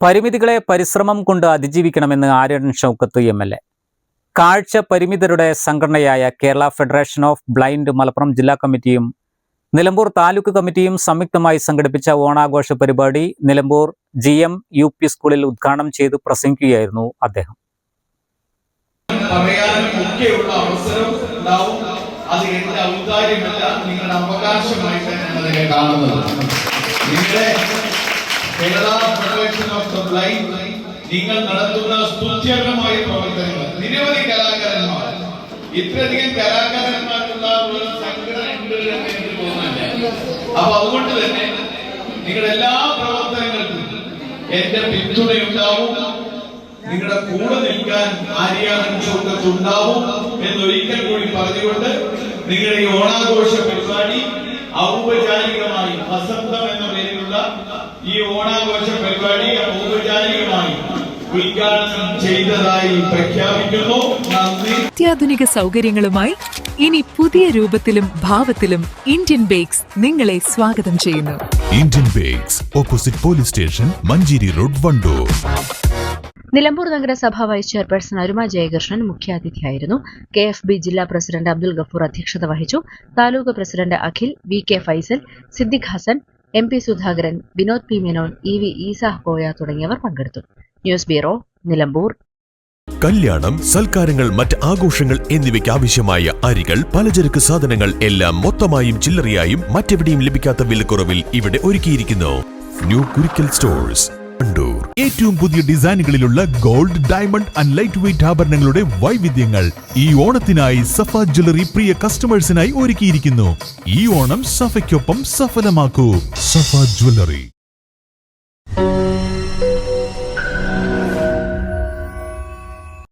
പരിമിതികളെ പരിശ്രമം കൊണ്ട് അതിജീവിക്കണമെന്ന് Aryan Shoukath M L A. കാഴ്ച പരിമിതരുടെ സംഘടനയായ Kerala federation of blind Malappuram ജില്ലാ കമ്മിറ്റിയും നിലമ്പൂർ താലൂക്ക് കമ്മിറ്റിയും സംയുക്തമായി സംഘടിപ്പിച്ച ഓണാഘോഷ പരിപാടി Nilambur G M U P സ്കൂളിൽ ഉദ്ഘാടനം ചെയ്ത് പ്രസംഗിക്കുകയായിരുന്നു അദ്ദേഹം. അത് എന്റെ കാണുന്നത്. നിങ്ങളുടെ കേരള ഫെഡറേഷൻ ഓഫ് ബ്ലൈൻഡ് നിങ്ങൾ നടത്തുന്ന സ്തുത്യകരമായ പ്രവർത്തനങ്ങൾ. നിരവധി കലാകാരന്മാർ. ഇത്രയധികം കലാകാരന്മാരുള്ള ഒരു സംഘടന അപ്പൊ അതുകൊണ്ട് തന്നെ നിങ്ങളുടെ എല്ലാ പ്രവർത്തനങ്ങൾക്കും എന്റെ പിന്തുണയുണ്ടാവും. നിങ്ങളുടെ കൂടെ നിൽക്കാൻ ആര്യാഹൻസുണ്ടാവും എന്നൊരിക്കൽ കൂടി പറഞ്ഞുകൊണ്ട് നിങ്ങളുടെ ഈ ഓണാഘോഷ പരിപാടി ഔപചാരികമായി വസന്തം ഈ ഓണാഘോഷ പരിപാടി ഔപചാരികമായി ഉദ്ഘാടനം ചെയ്തതായി പ്രഖ്യാപിക്കുന്നു. അത്യാധുനിക സൗകര്യങ്ങളുമായി ഇനി പുതിയ രൂപത്തിലും ഭാവത്തിലും ഇന്ത്യൻ ബേക്സ് നിങ്ങളെ സ്വാഗതം ചെയ്യുന്നു. Indian bakes opposite police station Manjeri road Wandoor. Nilambur നഗരസഭ വൈസ് ചെയർപേഴ്സൺ അരുമ ജയകൃഷ്ണൻ മുഖ്യാതിഥിയായിരുന്നു. കെ എഫ് ബി ജില്ലാ പ്രസിഡന്റ് അബ്ദുൽ ഗഫൂർ അധ്യക്ഷത വഹിച്ചു. Taluk president Akhil V K Faisal Siddique Hasan M P Sudhakaran Vinod P Menon E V Isah Koya തുടങ്ങിയവർ പങ്കെടുത്തു. News bureau Nilambur. കല്യാണം സൽക്കാരങ്ങൾ മറ്റ് ആഘോഷങ്ങൾ എന്നിവയ്ക്ക് ആവശ്യമായ അരികൾ പലചരക്ക് സാധനങ്ങൾ എല്ലാം മൊത്തമായും ചില്ലറയായും മറ്റെവിടെയും ലഭിക്കാത്ത വിലക്കുറവിൽ ഇവിടെ ഒരുക്കിയിരിക്കുന്നു. New Kurikkal stores. ഏറ്റവും പുതിയ ഡിസൈനുകളിലുള്ള gold diamond and light weight ആഭരണങ്ങളുടെ വൈവിധ്യങ്ങൾ ഈ ഓണത്തിനായി സഫ ജ്വല്ലറി പ്രിയ കസ്റ്റമേഴ്സിനായി ഒരുക്കിയിരിക്കുന്നു. ഈ ഓണം സഫയ്ക്കൊപ്പം സഫലമാക്കൂ. സഫ ജ്വല്ലറി.